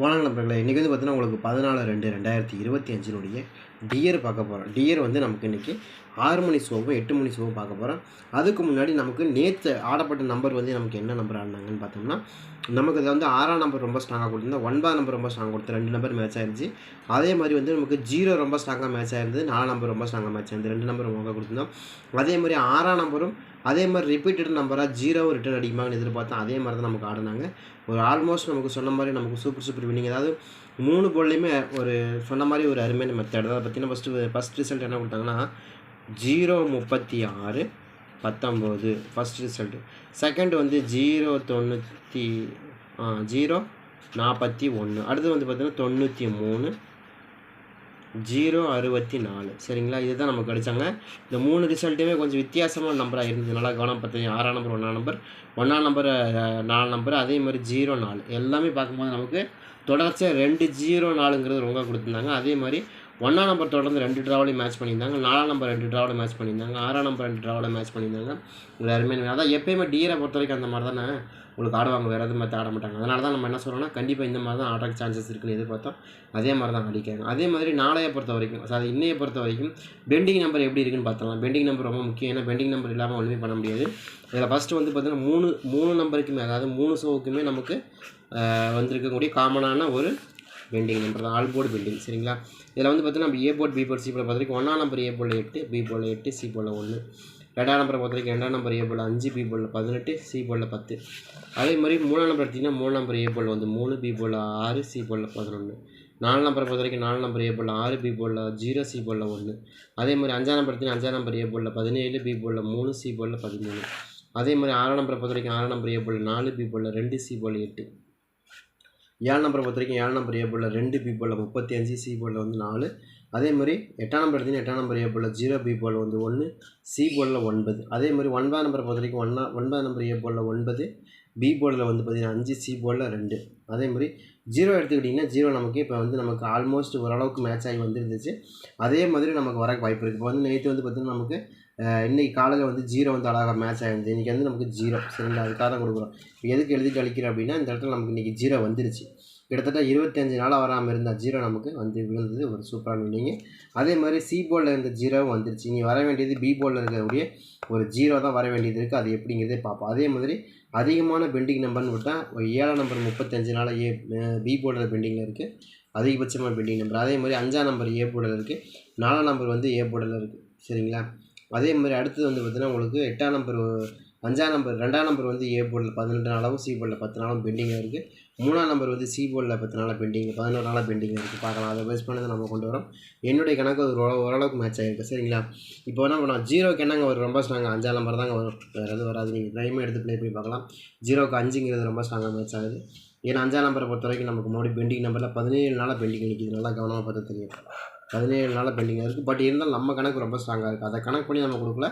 வணக்கம் நண்பர்களே இன்றைக்கி வந்து பார்த்தீங்கன்னா உங்களுக்கு பதினாலு ரெண்டு ரெண்டாயிரத்தி இருபத்தி அஞ்சினுடைய டியர் பார்க்க போகிறோம் டியர் வந்து நமக்கு இன்றைக்கி ஆறு மணி ஷோவும் எட்டு மணி ஷோவும் பார்க்க போகிறோம் அதுக்கு முன்னாடி நமக்கு நேற்று ஆடப்பட்ட நம்பர் வந்து நமக்கு என்ன நம்பர் ஆடினாங்கன்னு பார்த்தோம்னா நமக்கு இதில் வந்து ஆறாம் நம்பர் ரொம்ப ஸ்ட்ராங்காக கொடுத்துருந்தா ஒன்பதாம் நம்பர் ரொம்ப ஸ்ட்ராங் கொடுத்து ரெண்டு நம்பர் மேட்ச் ஆயிருந்துச்சு. அதே மாதிரி வந்து நமக்கு ஜீரோ ரொம்ப ஸ்ட்ராங்காக மேட்ச் ஆயிருந்தது நாலாம் நம்பர் ரொம்ப ஸ்ட்ராங்காக மேட்ச் ஆயிருந்து ரெண்டு நம்பர் ரொம்ப கொடுத்துருந்தோம். அதே மாதிரி ஆறாம் நம்பரும் அதே மாதிரி ரிப்பீட்டட் நம்பராக ஜீரோவும் ரிட்டர்ன் அடிக்குமாங்கன்னு எதிர்பார்த்தோம் அதே மாதிரி தான் நமக்கு ஆடினாங்க. ஒரு ஆல்மோஸ்ட் நமக்கு சொன்ன மாதிரி நமக்கு சூப்பர் சூப்பர் வினிங் அதாவது மூணு போல்லையுமே ஒரு சொன்ன மாதிரி ஒரு அருமையான மெத்தட் அதை பார்த்தீங்கன்னா ஃபஸ்ட்டு ஃபஸ்ட் ரிசல்ட் என்ன கொடுத்தாங்கன்னா ஜீரோ முப்பத்தி ஆறு பத்தொம்போது ஃபஸ்ட் ரிசல்ட்டு செகண்ட் வந்து ஜீரோ தொண்ணூற்றி ஜீரோ நாற்பத்தி ஒன்று அடுத்து வந்து பார்த்திங்கன்னா தொண்ணூற்றி மூணு ஜீரோ அறுபத்தி நாலு. சரிங்களா? இதுதான் நமக்கு கிடைச்சாங்க இந்த மூணு ரிசல்ட்டுமே கொஞ்சம் வித்தியாசமான நம்பராக இருந்தது. நல்லா கவனம் பார்த்தீங்க ஆறாம் நம்பர் ஒன்றாம் நம்பர். ஒன்றாம் நம்பர் நாலு நம்பர். அதே மாதிரி ஜீரோ நாலு. எல்லாமே பார்க்கும்போது நமக்கு தொடர்ச்சியாக ரெண்டு ஜீரோ நாலுங்கிறது ரொம்ப கொடுத்துருந்தாங்க. அதே மாதிரி ஒன்றாம் நம்பர் தொடர்ந்து ரெண்டு ட்ராவலையும் மேட்ச் பண்ணியிருந்தாங்க. நாலாம் நம்பர் ரெண்டு ட்ராவலை மேட்ச் பண்ணியிருந்தாங்க. ஆறாம் நம்பர் ரெண்டு ட்ராவலை மேட்ச் பண்ணியிருந்தாங்க. உங்களை யாருமே அதான் எப்பயுமே டியரை பொறுத்த வரைக்கும் அந்த மாதிரி தானே. உங்களுக்கு ஆடுவாங்க வேறு எதுவும் மாதிரி ஆட மாட்டாங்க. அதனால தான் நம்ம என்ன சொல்கிறோம்னா கண்டிப்பாக இந்த மாதிரி தான் ஆடுறதுக்கு சான்சஸ் இருக்குன்னு எதிர்பார்த்தோம். அதே மாதிரி தான் அடிக்காங்க அதே மாதிரி நாளைய பொறுத்த வரைக்கும் அது இன்னையை பொறுத்த வரைக்கும் பெண்டிங் நம்பர் எப்படி இருக்குன்னு பார்த்தலாம் பெண்டிங் நம்பர் ரொம்ப முக்கியம். ஏன்னா பெண்டிங் நம்பர் இல்லாமல் ஒன்றுமே பண்ண முடியாது. இதில் ஃபஸ்ட்டு வந்து பார்த்தீங்கன்னா மூணு மூணு நம்பருக்குமே அதாவது மூணு ஷோவுக்குமே நமக்கு வந்திருக்கக்கூடிய காமனான ஒரு பில்டிங் நம்பர் தான் ஆல் போர்டு பில்டிங் சரிங்களா இதில் வந்து பார்த்தீங்கன்னா நம்ம A board B board C board பொறுத்த வரைக்கும் ஒன்றாம் நம்பர் ஏ போர்டில் எட்டு பி போர்டில் எட்டு சி போர்டில் ஒன்று ரெண்டாம் நம்பரை பொறுத்த வரைக்கும் ரெண்டாம் நம்பர் ஏ போல் அஞ்சு பி போர்டில் பதினெட்டு சி போர்டில் பத்து அதே மாதிரி மூணாம் நம்பர் எடுத்திங்கன்னா மூணு நம்பர் ஏ போல் வந்து மூணு பி போர்டில் ஆறு சி போர்டில் பதினொன்று நாலு நம்பரை பொறுத்த வரைக்கும் நாலு நம்பர் ஏ போர்டில் ஆறு பி போர்டில் ஜீரோ சி போர்டில் ஒன்று அதே மாதிரி அஞ்சாம் நம்பர் எடுத்திங்கன்னா அஞ்சாம் நம்பர் ஏ போர்டில் பதினேழு பி போர்டில் மூணு சி போர்டில் பதிமூணு அதே மாதிரி ஆறாம் நம்பரை பொறுத்த வரைக்கும் ஆறாம் நம்பர் ஏ போர்டில் நாலு பி போர்டில் ரெண்டு சி போல் எட்டு ஏழு நம்பரை பொறுத்த வரைக்கும் ஏழு நம்பர் ஏ ரெண்டு பி முப்பத்தி அஞ்சு சி போர்டில் வந்து நாலு. அதே மாதிரி எட்டாம் நம்பர் எடுத்தீங்கன்னா எட்டாம் நம்பர் ஏ ஜீரோ பி வந்து ஒன்று சி போர்டில் ஒன்பது. அதே மாதிரி ஒன்பதாம் நம்பரை பொறுத்த வரைக்கும் ஒன்றா ஒன்பதாம் நம்பர் ஏ ஒன்பது பி போர்டில் வந்து பார்த்திங்கன்னா அஞ்சு சி போர்டில் ரெண்டு. அதே மாதிரி ஜீரோ எடுத்துக்கிட்டிங்கன்னா ஜீரோ நமக்கு இப்போ வந்து நமக்கு ஆல்மோஸ்ட் ஓரளவுக்கு மேட்ச் ஆகி வந்துருந்துச்சு. அதே மாதிரி நமக்கு வர வாய்ப்பு இருக்குது இப்போ வந்து நேற்று வந்து பார்த்திங்கன்னா நமக்கு இன்றைக்கி காலையில் வந்து ஜீரோ வந்து அழகாக மேட்ச் ஆகிருந்துச்சு இன்றைக்கி வந்து நமக்கு ஜீரோ. சரிங்களா அதுக்காக தான் கொடுக்குறோம். எதுக்கு எழுதிட்டு அழிக்கிறோம் அப்படின்னா இந்த இடத்துல நமக்கு இன்றைக்கி ஜீரோ வந்துருச்சு. கிட்டத்தட்ட இருபத்தஞ்சு நாளாக வராமல் இருந்தால் ஜீரோ நமக்கு வந்து விழுந்தது ஒரு சூப்பரான வில்லிங்க அதே மாதிரி சி போர்டில் இருந்த ஜீரோவும் வந்துருச்சு. இனி வர வேண்டியது பி போர்டில் இருக்கக்கூடிய ஒரு ஜீரோ தான் வர வேண்டியது இருக்குது அது எப்படிங்கிறதே பார்ப்போம். அதே மாதிரி அதிகமான பெண்டிங் நம்பர்னு விட்டால் ஒரு ஏழாம் நம்பர் முப்பத்தஞ்சு நாளாக ஏ பி போர்டில் பெண்டிங்கில் இருக்குது அதிகபட்சமான பெண்டிங் நம்பர் அதே மாதிரி அஞ்சாம் நம்பர் ஏ போர்டில் இருக்குது நாலாம் நம்பர் வந்து ஏ போர்டில் இருக்குது சரிங்களா? அதே மாதிரி அடுத்தது வந்து பார்த்திங்கன்னா உங்களுக்கு எட்டாம் நம்பர் அஞ்சாம் நம்பர் ரெண்டாம் நம்பர் வந்து ஏ போர்டில் பதினெட்டு நாளாகவும் சி போர்டில் பத்து நாளும் பெண்டிங்காக இருக்குது மூணாம் நம்பர் வந்து சி போர்டில் பத்து நாளாக பெண்டிங் பதினோரு நாளாக பெண்டிங் இருக்குது பார்க்கலாம். அதை பேஸ் பண்ணி நம்ம கொண்டு வரோம். என்னுடைய கணக்கு ஒரு ஓரளவுக்கு மேட்ச் ஆகிருக்கு சரிங்களா? இப்போ என்ன பண்ணலாம்? ஜீரோக்கு என்னங்க ஒரு ரொம்ப ஸ்ட்ராங்காக அஞ்சாம் நம்பர் தாங்க வரும். வேறு எதுவும் வராது. நீங்கள் டைமே எடுத்து ப்ளே பண்ணி பார்க்கலாம். ஜீரோக்கு அஞ்சுங்கிறது ரொம்ப ஸ்ட்ராங்காக மேட்ச் ஆகுது. ஏன்னா அஞ்சாம் நம்பரை பொறுத்த வரைக்கும் நமக்கு மறுபடியும் பெண்டிங் நம்பரில் பதினேழு நாளாக பெண்டிங் நிற்கிது நல்லா கவனமாக பார்த்து தெரியும் பதினேழு நாளாக பெண்டிங்காக இருக்குது பட் இருந்தாலும் நம்ம கணக்கு ரொம்ப ஸ்ட்ராங்காக இருக்குது அதை கணக்கு பண்ணி நம்ம கொடுக்கல.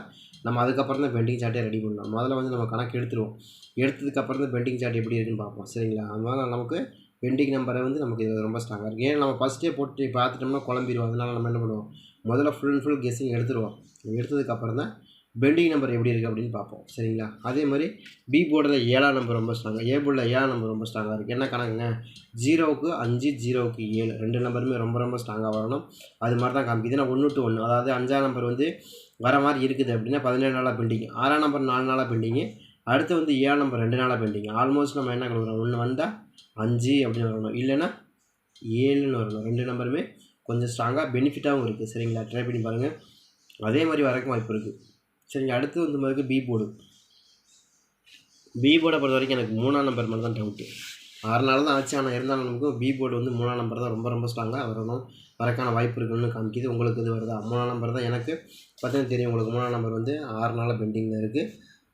நம்ம அதுக்கப்புறம் தான் பெண்டிங் சார்ட்டே ரெடி பண்ணலாம் முதல்ல வந்து நம்ம கணக்கு எடுத்துருவோம். எடுத்ததுக்கப்புறம் தான் பெண்டிங் சார்ட் எப்படி இருக்குன்னு பார்ப்போம். சரிங்களா? அதனால் நமக்கு பெண்டிங் நம்பரை வந்து நமக்கு இது ரொம்ப ஸ்ட்ராங்காக இருக்குது ஏன்னா நம்ம ஃபஸ்ட்டே போட்டு பார்த்துட்டோம்னா குழம்பிடுவோம் அதனால் நம்ம என்ன பண்ணுவோம்? முதல்ல ஃபுல் அண்ட் ஃபுல் கெஸ்ஸிங் எடுத்துருவோம். எடுத்ததுக்கப்புறம் தான் பெண்டிங் நம்பர் எப்படி இருக்குது அப்படின்னு பார்ப்போம். சரிங்களா? அதே மாதிரி பி போர்டில் ஏழாம் நம்பர் ரொம்ப ஸ்ட்ராங்காக ஏ போர்டில் ஏழாம் நம்பர் ரொம்ப ஸ்ட்ராங்காக இருக்குது என்ன கணக்குங்க? ஜீரோவுக்கு அஞ்சு ஜீரோவுக்கு ஏழு. ரெண்டு நம்பருமே ரொம்ப ரொம்ப ஸ்ட்ராங்காக வரணும். அது மாதிரி தான் காமிக்குது. நான் ஒன்று டு ஒன்று அதாவது அஞ்சாம் நம்பர் வந்து வர மாதிரி இருக்குது அப்படின்னா பதினேழு நாளாக பெண்டிங் ஆறாம் நம்பர் நாலு நாளாக பெண்டிங்கு அடுத்து வந்து ஏழாம் நம்பர் ரெண்டு நாளாக பெண்டிங் ஆல்மோஸ்ட் நம்ம என்ன கொடுக்குறோம் ஒன்று வந்தால் அஞ்சு அப்படின்னு வரணும். இல்லைன்னா ஏழுன்னு வரணும். ரெண்டு நம்பருமே கொஞ்சம் ஸ்ட்ராங்காக பெனிஃபிட்டாகவும் இருக்குது சரிங்களா? ட்ரை பண்ணி பாருங்கள் அதே மாதிரி வரக்கும் வாய்ப்பு இருக்குது சரிங்க அடுத்து வந்து மாதிரி பி போர்டு பி போர்டை பொறுத்த வரைக்கும் எனக்கு மூணாம் நம்பர் மட்டும் தான் டவுட்டு ஆறு நாள் தான் ஆச்சு ஆனால் இருந்தாலும் நமக்கு பி போர்டு வந்து மூணாம் நம்பர் தான் ரொம்ப ரொம்ப ஸ்ட்ராங்காக வரணும் வரக்கான வாய்ப்பு இருக்குன்னு காமிக்குது. உங்களுக்கு இது வருதா? மூணாம் நம்பர் தான் எனக்கு. பார்த்தீங்கன்னா தெரியும் உங்களுக்கு மூணாம் நம்பர் வந்து ஆறு நாள் பெண்டிங்கில் இருக்குது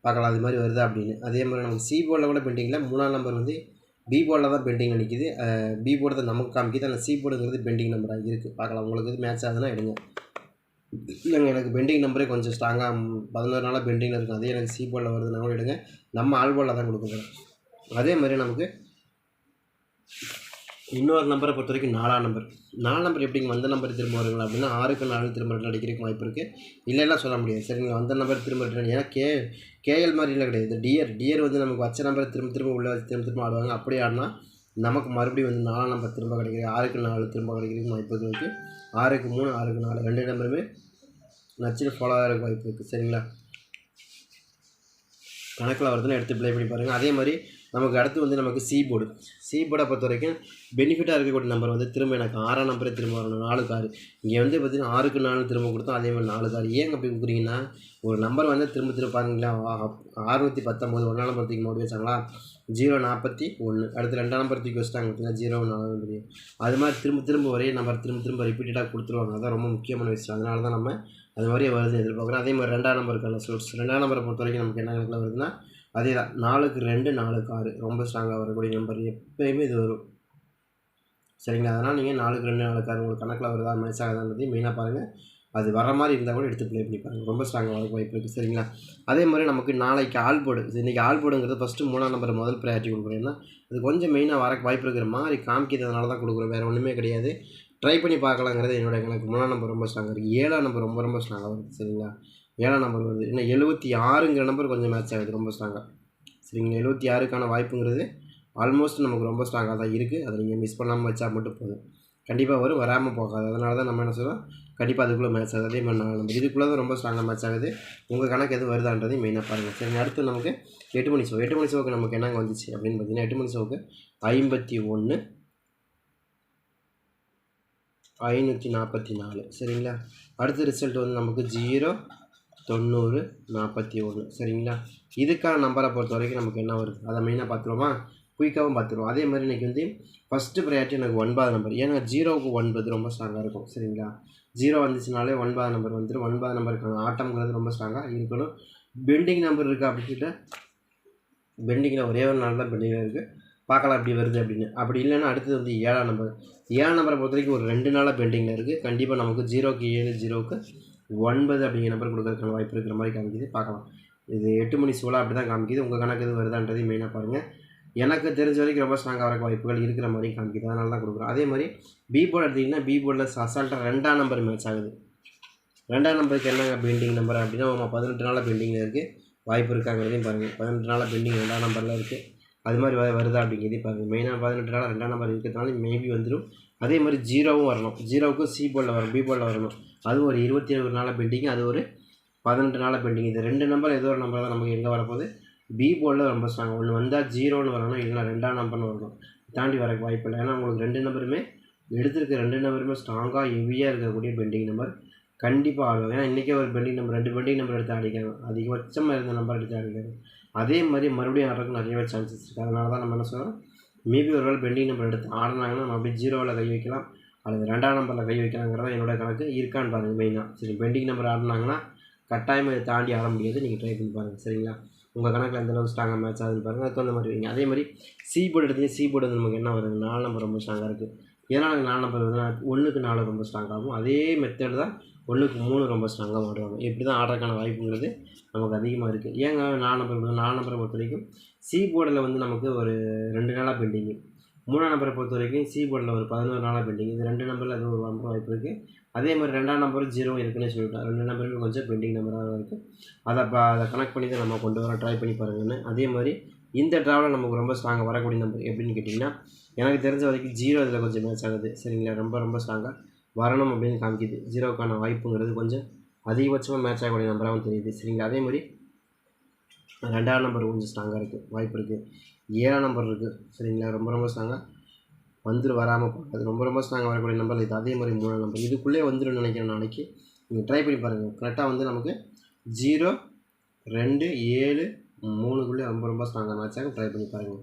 பார்க்கலாம் அது மாதிரி வருதா அப்படின்னு. அதே மாதிரி நமக்கு சி போர்டில் கூட பெண்டிங்கில் மூணாம் நம்பர் வந்து பி போர்டில் தான் பெண்டிங் நிற்கிது பி போர்டு தான் நமக்கு காமிக்குது. ஆனால் சி போர்டுங்கிறது பெண்டிங் நம்பராக இருக்குது பார்க்கலாம் உங்களுக்கு இது மேட்ச் ஆகுதுன்னா எடுங்க. இல்லைங்க எனக்கு பெண்டிங் நம்பரே கொஞ்சம் ஸ்ட்ராங்காக பதினோரு நாளாக பெண்டிங்கில் இருக்கும். அதே எனக்கு சி போலில் வருதுன்னா கூட எடுங்க. நம்ம ஆல் போலில் தான் கொடுக்குறோம் அதே மாதிரி நமக்கு இன்னொரு நம்பரை பொறுத்த வரைக்கும் நாலாம் நம்பர் நாலு நம்பர் எப்படிங்க? வந்த நம்பர் திரும்ப வருங்களா அப்படின்னா ஆறுக்கு நாலு திரும்ப ரிட்டர்ன் அடிக்கிறதுக்கு வாய்ப்பு இருக்குது இல்லைன்னா சொல்ல முடியாது. சரிங்களா வந்த நம்பர் திரும்ப ரிட்டர்ன் ஏன்னா கே கேஎல் மாதிரிலாம் கிடையாது. டியர் டியர் வந்து நமக்கு வச்ச நம்பரை திரும்ப திரும்ப உள்ள வச்சு திரும்ப திரும்ப ஆடுவாங்க. அப்படி ஆடினா நமக்கு மறுபடியும் வந்து நாலாம் நம்பர் திரும்ப கிடைக்கிறது ஆறுக்கு நாலு திரும்ப கிடைக்கிறதுக்கு வாய்ப்பு இருக்குது ஆறுக்கு மூணு ஆறுக்கு நாலு. ரெண்டு நம்பருமே நச்சுன்னு ஃபாலோ ஆகிறதுக்கு வாய்ப்பு இருக்குது சரிங்களா? கணக்கில் வருதுன்னு எடுத்து ப்ளே பண்ணி பாருங்கள் அதே மாதிரி நமக்கு அடுத்து வந்து நமக்கு சி போர்டு சி போர்டை பொறுத்த வரைக்கும் பெனிஃபிட்டாக இருக்கக்கூடிய நம்பர் வந்து திரும்ப எனக்கு ஆறாம் நம்பரே திரும்ப வரணும். நாலு காரு இங்கே வந்து பார்த்தீங்கன்னா ஆறுக்கு நாலு திரும்ப கொடுத்தோம் அதே மாதிரி நாலு காரு ஏன் அப்படி கொடுக்குறீங்கன்னா ஒரு நம்பர் வந்து திரும்ப திரும்ப பாருங்களா அறுநூற்றி பத்தொம்போது ஒன்றாம் நம்பர் தூக்கி மறுபடியும் வச்சாங்களா ஜீரோ நாற்பத்தி ஒன்று அடுத்து ரெண்டாம் நம்பர் தூக்கி வச்சுட்டாங்க பார்த்தீங்கன்னா ஜீரோ நாலாம் நம்பர் அது மாதிரி திரும்ப திரும்ப ஒரே நம்பர் திரும்ப திரும்ப ரிப்பீட்டடாக கொடுத்துருவாங்க. அதான் ரொம்ப முக்கியமான விஷயம். அதனால தான் நம்ம அது மாதிரியே வருது. எதிர்பார்க்குறோம் அதே மாதிரி ரெண்டாம் நம்பருக்கான சோர்ஸ் ரெண்டாம் நம்பரை பொறுத்த வரைக்கும் நமக்கு என்ன கணக்கில் வருதுன்னா அதே தான் நாலுக்கு ரெண்டு நாலுக்கு ஆறு. ரொம்ப ஸ்ட்ராங்காக வரக்கூடிய நம்பர் எப்போயுமே இது வரும். சரிங்களா? அதனால் நீங்கள் நாலுக்கு ரெண்டு நாலுக்கு ஆறு உங்களுக்கு கணக்கில் வருதா மேட்ச் ஆகுதான்றதையும் மெயினாக பாருங்கள் அது வர மாதிரி இருந்தால் கூட எடுத்து ப்ளே பண்ணி பாருங்கள் ரொம்ப ஸ்ட்ராங்காக வரக்கு வாய்ப்பு இருக்குது. சரிங்களா? அதே மாதிரி நமக்கு நாளைக்கு ஆல் போர்டு இன்றைக்கி ஆல் போர்டுங்கிறது ஃபஸ்ட்டு மூணாம் நம்பர் முதல் ப்ரையாரிட்டி கொடுக்குறோம். ஏன்னா அது கொஞ்சம் மெயினாக வர வாய்ப்பு இருக்கிற மாதிரி காமிக்கிறதுனால தான் கொடுக்குறோம். வேறு ஒன்றுமே கிடையாது. ட்ரை பண்ணி பார்க்கலாங்கிறது என்னோட கணக்கு மூணாம் நம்பர் ரொம்ப ஸ்ட்ராங்காக இருக்குது ஏழாம் நம்பர் ரொம்ப ரொம்ப ஸ்ட்ராங்காக வருது சரிங்களா? ஏழாம் நம்பர் வருது. இன்னும் எழுபத்தி ஆறுங்கிற நம்பர் கொஞ்சம் மேட்ச் ஆகுது ரொம்ப ஸ்ட்ராங்காக சரிங்களா? எழுபத்தி ஆறுக்கான வாய்ப்புங்கிறது ஆல்மோஸ்ட் நமக்கு ரொம்ப ஸ்ட்ராங்காக தான் இருக்குது அதை நீங்கள் மிஸ் பண்ணாமல் வச்சா மட்டும் போதும். கண்டிப்பாக வரும் வராமல் போகாது. அதனால தான் நம்ம என்ன சொல்கிறோம் கண்டிப்பாக அதுக்குள்ளே மேட்ச் ஆகுது. அதே மாதிரி நாலு நம்பர் இதுக்குள்ளே தான் ரொம்ப ஸ்ட்ராங்காக மேட்ச் ஆகுது. உங்கள் கணக்கு எது வருதான்றதையும் மெயினாக பாருங்கள் சரி அடுத்து நமக்கு எட்டு மணி ஷோ எட்டு மணி சோக்கு நமக்கு என்னங்க வந்துச்சு? அப்படின்னு பார்த்தீங்கன்னா எட்டு மணி சோக்கு ஐம்பத்தி ஒன்று ஐநூற்றி நாற்பத்தி நாலு. சரிங்களா? அடுத்த ரிசல்ட் வந்து நமக்கு ஜீரோ தொண்ணூறு நாற்பத்தி ஒன்று. சரிங்களா? இதுக்கான நம்பரை பொறுத்த வரைக்கும் நமக்கு என்ன வருது? அதை மெயினாக பார்த்துருவோமா? குயிக்காகவும் பார்த்துருவோம். அதே மாதிரி இன்றைக்கி வந்து ஃபஸ்ட்டு ப்ரையாரிட்டி எனக்கு ஒன்பது நம்பர் ஏன்னா ஜீரோவுக்கு ஒன்பது ரொம்ப ஸ்ட்ராங்காக இருக்கும். சரிங்களா? ஜீரோ வந்துச்சுனாலே ஒன்பது நம்பர் வந்துடும் ஒன்பது நம்பருக்கான ஆட்டம்ங்கிறது ரொம்ப ஸ்ட்ராங்காக இருக்கணும். பெண்டிங் நம்பர் இருக்குது அப்படின்ட்டு பெண்டிங்கில் ஒரே ஒரு நாள் தான் பெண்டிங்கில் இருக்குது பார்க்கலாம் எப்படி வருது அப்படின்னு. அப்படி இல்லைன்னா அடுத்தது வந்து ஏழாம் நம்பர். ஏழாம் நம்பரை பொறுத்த வரைக்கும் ஒரு ரெண்டு நாளாக பெண்டிங்கில் இருக்குது கண்டிப்பாக நமக்கு ஜீரோக்கு ஏழு ஜீரோக்கு ஒன்பது அப்படிங்கிற நம்பர் கொடுக்குறதுக்கான வாய்ப்பு இருக்கிற மாதிரி காமிக்குது. பார்க்கலாம். இது எட்டு மணி சோலாக அப்படி தான் காமிக்குது. உங்கள் கணக்கு எது வருதான்றதையும் மெயினாக பாருங்கள் எனக்கு தெரிஞ்ச வரைக்கும் ரொம்ப ஸ்ட்ராங்காக வரக்கு வாய்ப்புகள் இருக்கிற மாதிரி காமிக்குது. அதனால தான் கொடுக்குறோம். அதே மாதிரி பி போர்டு எடுத்திங்கன்னா பி போர்டில் அசால்ட்டாக ரெண்டாம் நம்பர் மேட்ச் ஆகுது. ரெண்டாம் நம்பருக்கு என்னங்க பெயிண்டிங் நம்பர் அப்படின்னா நம்ம பதினெட்டு நாளாக பெண்டிங்கில் இருக்குது வாய்ப்பு இருக்காங்கிறதையும் பாருங்கள் பதினெட்டு நாளாக பெண்டிங் ரெண்டாம் நம்பரில் இருக்குது அது மாதிரி வ வருதா அப்படிங்கிறது பாருங்கள் மெயினாக பதினெட்டு நாள் ரெண்டாம் நம்பர் இருக்கிறதுனால மேபி வந்துடும் அதே மாதிரி ஜீரோவும் வரணும். ஜீரோவுக்கும் சி போர்டில் வரும் பி போலில் வரணும். அது ஒரு இருபத்தி ஏழு நாளாக பெண்டிங் அது ஒரு பதினெட்டு நாளாக பெண்டிங் இது ரெண்டு நம்பர் ஏதோ ஒரு நம்பர் தான் நமக்கு எங்கே வரப்போகுது? பி போலில் ரொம்ப ஸ்ட்ராங் ஒன்று வந்தால் ஜீரோன்னு வரணும் இல்லைனா ரெண்டாம் நம்பர்னு வரணும். தாண்டி வரக்கு வாய்ப்பு இல்லை. ஏன்னா உங்களுக்கு ரெண்டு நம்பருமே எடுத்திருக்க ரெண்டு நம்பருமே ஸ்ட்ராங்காக ஹெவியாக இருக்கக்கூடிய பெண்டிங் நம்பர் கண்டிப்பாக ஆடுவாங்க ஏன்னா இன்றைக்கே ஒரு பெண்டிங் நம்பர் ரெண்டு பெண்டிங் நம்பர் எடுத்து ஆடிக்காங்க அதிகபட்சமாக இருந்த நம்பர் எடுத்து ஆடிக்காங்க அதே மாதிரி மறுபடியும் ஆடுறதுக்கு நிறையவே சான்சஸ் இருக்குது அதனால தான் நம்ம என்ன சொல்கிறோம் மேபி ஒரு வேலை பெண்டிங் நம்பர் எடுத்து ஆடினாங்கன்னா நம்ம அப்படியே ஜீரோவில் கை வைக்கலாம். அல்லது ரெண்டாம் நம்பரில் கை வைக்கலாங்கிறத என்னோட கணக்கு. இருக்கான்னு பாருங்கள் மெயினாக சரி பெண்டிங் நம்பர் ஆடினாங்கன்னா கட்டாயமாக இதை தாண்டி ஆட முடியாது. நீங்கள் ட்ரை பண்ணி பாருங்கள் சரிங்களா? உங்கள் கணக்கில் எந்த அளவுக்கு ஸ்ட்ராங்காக மேட்ச் ஆகுதுன்னு பாருங்கள் அதுக்கு தகுந்த மாதிரி வைங்க. அதே மாதிரி சி போர்டு எடுத்தீங்க சி போர்டு வந்து நமக்கு என்ன வருது? நாலு நம்பர் ரொம்ப ஸ்ட்ராங்காக இருக்குது ஏன்னா நாலு நம்பர் வந்து ஒன்றுக்கு நாலு ரொம்ப ஸ்ட்ராங்காகும் அதே மெத்தட் தான் ஒன்றுக்கு மூணு ரொம்ப ஸ்ட்ராங்காக மாடுவாங்க இப்படி தான் ஆடுறதுக்கான வாய்ப்புங்கிறது நமக்கு அதிகமாக இருக்குது ஏங்க நாலு நம்பர் நாலு நம்பரை பொறுத்த வரைக்கும் சி போர்டில் வந்து நமக்கு ஒரு ரெண்டு நாளாக பெண்டிங்கு மூணாம் நம்பரை பொறுத்த வரைக்கும் சி போர்டில் ஒரு பதினோரு நாளாக பெண்டிங் இது ரெண்டு நம்பரில் அது ஒரு நம்பர் வாய்ப்பு இருக்குது அதே மாதிரி ரெண்டாம் நம்பரும் ஜீரோ இருக்குன்னு சொல்லிட்டேன் ரெண்டு நம்பருக்கு கொஞ்சம் பெண்டிங் நம்பராக இருக்குது அதை இப்போ அதை கனெக்ட் பண்ணி தான் நம்ம கொண்டு வர ட்ரை பண்ணி பாருங்கன்னு. அதே மாதிரி இந்த ட்ராவலில் நமக்கு ரொம்ப ஸ்ட்ராங்காக வரக்கூடிய நம்பர் எப்படின்னு கேட்டிங்கன்னா எனக்கு தெரிஞ்ச வரைக்கும் ஜீரோ இதில் கொஞ்சம் மேட்ச் ஆகுது. சரிங்களா? ரொம்ப ரொம்ப ஸ்ட்ராங்காக வரணும் அப்படின்னு காமிக்குது. ஜீரோக்கான வாய்ப்புங்கிறது கொஞ்சம் அதிகபட்சமாக மேட்ச் ஆகக்கூடிய நம்பராகவும் தெரியுது. சரிங்களா அதே மாதிரி ரெண்டாவது நம்பர் கொஞ்சம் ஸ்ட்ராங்காக இருக்குது வாய்ப்பு இருக்குது ஏழாம் நம்பர் இருக்குது சரிங்களா? ரொம்ப ரொம்ப ஸ்ட்ராங்காக வந்துட்டு வராமல் அது ரொம்ப ரொம்ப ஸ்ட்ராங்காக வரக்கூடிய நம்பர் இது. அதே மாதிரி மூணாம் நம்பர் இதுக்குள்ளே வந்துடும் நினைக்கிறேன் நாளைக்கு. நீங்கள் ட்ரை பண்ணி பாருங்கள் கரெக்டாக வந்து நமக்கு ஜீரோ ரெண்டு ஏழு மூணுக்குள்ளே ரொம்ப ரொம்ப ஸ்ட்ராங்காக மேட்ச் ஆகும் ட்ரை பண்ணி பாருங்கள்